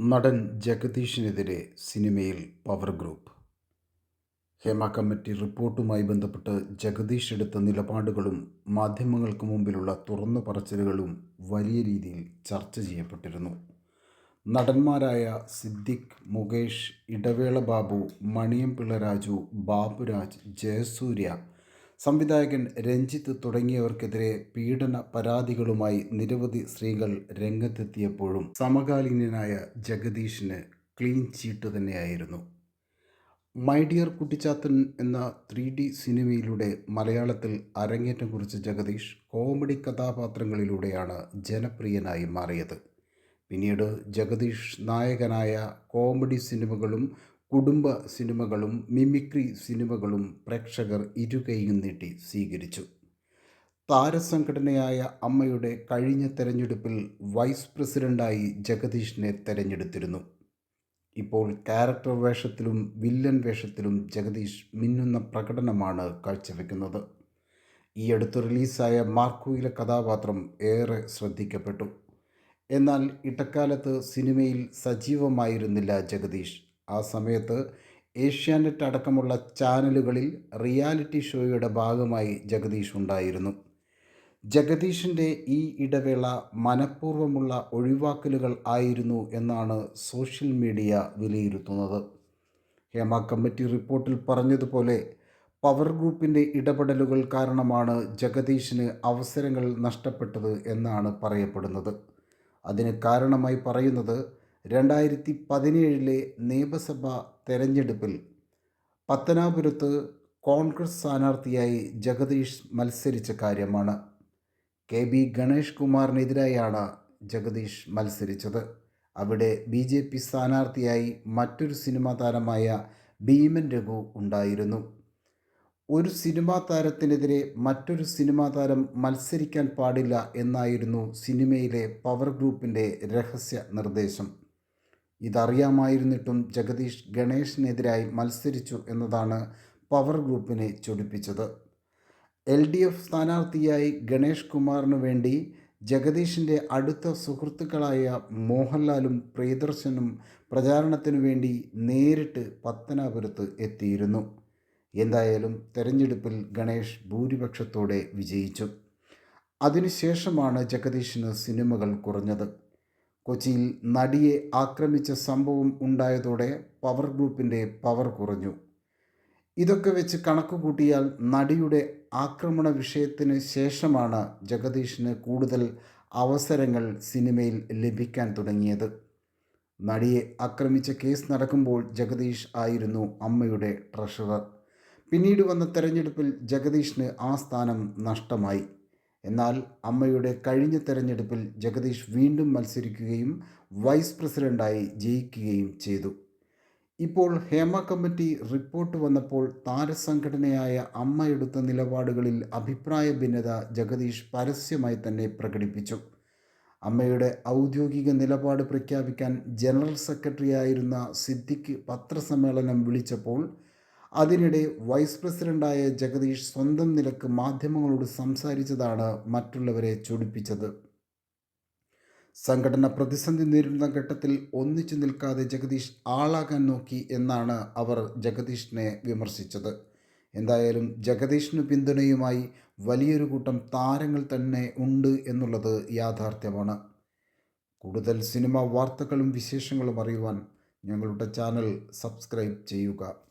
നടൻ ജഗദീഷിനെതിരെ സിനിമയിൽ പവർ ഗ്രൂപ്പ്. ഹേമ കമ്മിറ്റി റിപ്പോർട്ടുമായി ബന്ധപ്പെട്ട് ജഗദീഷ് എടുത്ത നിലപാടുകളും മാധ്യമങ്ങൾക്ക് മുമ്പിലുള്ള തുറന്നു പറച്ചിലുകളും വലിയ രീതിയിൽ ചർച്ച ചെയ്യപ്പെട്ടിരുന്നു. നടന്മാരായ സിദ്ദിഖ് മുകേഷ് ഇടവേള ബാബു മണിയംപിള്ള രാജു ബാബുരാജ് ജയസൂര്യ സംവിധായകൻ രഞ്ജിത്ത് തുടങ്ങിയവർക്കെതിരെ പീഡന പരാതികളുമായി നിരവധി സ്ത്രീകൾ രംഗത്തെത്തിയപ്പോഴും സമകാലീനനായ ജഗദീഷിന് ക്ലീൻ ചീട്ട് തന്നെയായിരുന്നു. മൈ ഡിയർ കുട്ടിച്ചാത്തൻ എന്ന ത്രീ ഡി സിനിമയിലൂടെ മലയാളത്തിൽ അരങ്ങേറ്റം കുറിച്ച ജഗദീഷ് കോമഡി കഥാപാത്രങ്ങളിലൂടെയാണ് ജനപ്രിയനായി മാറിയത്. പിന്നീട് ജഗദീഷ് നായകനായ കോമഡി സിനിമകളും കുടുംബ സിനിമകളും മിമിക്രി സിനിമകളും പ്രേക്ഷകർ ഇരുകൈയും നീട്ടി സ്വീകരിച്ചു. താരസംഘടനയായ അമ്മയുടെ കഴിഞ്ഞ തെരഞ്ഞെടുപ്പിൽ വൈസ് പ്രസിഡന്റായി ജഗദീഷിനെ തെരഞ്ഞെടുത്തിരുന്നു. ഇപ്പോൾ ക്യാരക്ടർ വേഷത്തിലും വില്ലൻ വേഷത്തിലും ജഗദീഷ് മിന്നുന്ന പ്രകടനമാണ് കാഴ്ചവെക്കുന്നത്. ഈ അടുത്ത് റിലീസായ മാർക്കോയിലെ കഥാപാത്രം ഏറെ ശ്രദ്ധിക്കപ്പെട്ടു. എന്നാൽ ഇടക്കാലത്ത് സിനിമയിൽ സജീവമായിരുന്നില്ല ജഗദീഷ്. ആ സമയത്ത് ഏഷ്യാനെറ്റ് അടക്കമുള്ള ചാനലുകളിൽ റിയാലിറ്റി ഷോയുടെ ഭാഗമായി ജഗദീഷ് ഉണ്ടായിരുന്നു. ജഗദീഷിന്റെ ഈ ഇടവേള മനഃപൂർവമുള്ള ഒഴിവാക്കലുകൾ ആയിരുന്നു എന്നാണ് സോഷ്യൽ മീഡിയ വിലയിരുത്തുന്നത്. ഹേമ കമ്മിറ്റി റിപ്പോർട്ടിൽ പറഞ്ഞതുപോലെ പവർ ഗ്രൂപ്പിന്റെ ഇടപെടലുകൾ കാരണമാണ് ജഗദീഷിന് അവസരങ്ങൾ നഷ്ടപ്പെട്ടത് എന്നാണ് പറയപ്പെടുന്നത്. അതിന് കാരണമായി പറയുന്നത് രണ്ടായിരത്തി പതിനേഴിലെ നിയമസഭാ തെരഞ്ഞെടുപ്പിൽ പത്തനാപുരത്ത് കോൺഗ്രസ് സ്ഥാനാർത്ഥിയായി ജഗദീഷ് മത്സരിച്ച കാര്യമാണ്. കെ ബി ഗണേഷ് കുമാറിനെതിരായാണ് ജഗദീഷ് മത്സരിച്ചത്. അവിടെ ബി ജെ പി സ്ഥാനാർത്ഥിയായി മറ്റൊരു സിനിമാ താരമായ ഭീമൻ രഘു ഉണ്ടായിരുന്നു. ഒരു സിനിമാ താരത്തിനെതിരെ മറ്റൊരു സിനിമാ താരം മത്സരിക്കാൻ പാടില്ല എന്നായിരുന്നു സിനിമയിലെ പവർ ഗ്രൂപ്പിന്റെ രഹസ്യ നിർദ്ദേശം. ഇതറിയാമായിരുന്നിട്ടും ജഗദീഷ് ഗണേഷിനെതിരായി മത്സരിച്ചു എന്നതാണ് പവർ ഗ്രൂപ്പിനെ ചൊടിപ്പിച്ചത്. എൽ ഡി എഫ് സ്ഥാനാർത്ഥിയായി ഗണേഷ് കുമാറിനു വേണ്ടി ജഗദീഷിന്റെ അടുത്ത സുഹൃത്തുക്കളായ മോഹൻലാലും പ്രിയദർശനും പ്രചാരണത്തിനു വേണ്ടി നേരിട്ട് പത്തനാപുരത്ത് എത്തിയിരുന്നു. എന്തായാലും തെരഞ്ഞെടുപ്പിൽ ഗണേഷ് ഭൂരിപക്ഷത്തോടെ വിജയിച്ചു. അതിനുശേഷമാണ് ജഗദീഷിന് സിനിമകൾ കുറഞ്ഞത്. കൊച്ചിയിൽ നടിയെ ആക്രമിച്ച സംഭവം ഉണ്ടായതോടെ പവർ ഗ്രൂപ്പിന്റെ പവർ കുറഞ്ഞു. ഇതൊക്കെ വെച്ച് കണക്ക് കൂട്ടിയാൽ നടിയുടെ ആക്രമണ വിഷയത്തിന് ശേഷമാണ് ജഗദീഷിന് കൂടുതൽ അവസരങ്ങൾ സിനിമയിൽ ലഭിക്കാൻ തുടങ്ങിയത്. നടിയെ ആക്രമിച്ച കേസ് നടക്കുമ്പോൾ ജഗദീഷ് ആയിരുന്നു അമ്മയുടെ ട്രഷറർ പിന്നീട് വന്ന തെരഞ്ഞെടുപ്പിൽ ജഗദീഷിന് ആ സ്ഥാനം നഷ്ടമായി. എന്നാൽ അമ്മയുടെ കഴിഞ്ഞ തെരഞ്ഞെടുപ്പിൽ ജഗദീഷ് വീണ്ടും മത്സരിക്കുകയും വൈസ് പ്രസിഡന്റായി ജയിക്കുകയും ചെയ്തു. ഇപ്പോൾ ഹേമ കമ്മിറ്റി റിപ്പോർട്ട് വന്നപ്പോൾ താരസംഘടനയായ അമ്മ എടുത്ത നിലപാടുകളിൽ അഭിപ്രായ ഭിന്നത ജഗദീഷ് പരസ്യമായി തന്നെ പ്രകടിപ്പിച്ചു. അമ്മയുടെ ഔദ്യോഗിക നിലപാട് പ്രഖ്യാപിക്കാൻ ജനറൽ സെക്രട്ടറി ആയിരുന്ന സിദ്ദിഖ് പത്രസമ്മേളനം വിളിച്ചപ്പോൾ അതിനിടെ വൈസ് പ്രസിഡന്റായ ജഗദീഷ് സ്വന്തം നിലയ്ക്ക് മാധ്യമങ്ങളോട് സംസാരിച്ചതാണ് മറ്റുള്ളവരെ ചൊടിപ്പിച്ചത്. സംഘടന പ്രതിസന്ധി നേരിടുന്ന ഘട്ടത്തിൽ ഒന്നിച്ചു നിൽക്കാതെ ജഗദീഷ് ആളാകാൻ നോക്കി എന്നാണ് അവർ ജഗദീഷിനെ വിമർശിച്ചത്. എന്തായാലും ജഗദീഷിന് പിന്തുണയുമായി വലിയൊരു കൂട്ടം താരങ്ങൾ തന്നെ ഉണ്ട് എന്നുള്ളത് യാഥാർത്ഥ്യമാണ്. കൂടുതൽ സിനിമ വാർത്തകളും വിശേഷങ്ങളും അറിയുവാൻ ഞങ്ങളുടെ ചാനൽ സബ്സ്ക്രൈബ് ചെയ്യുക.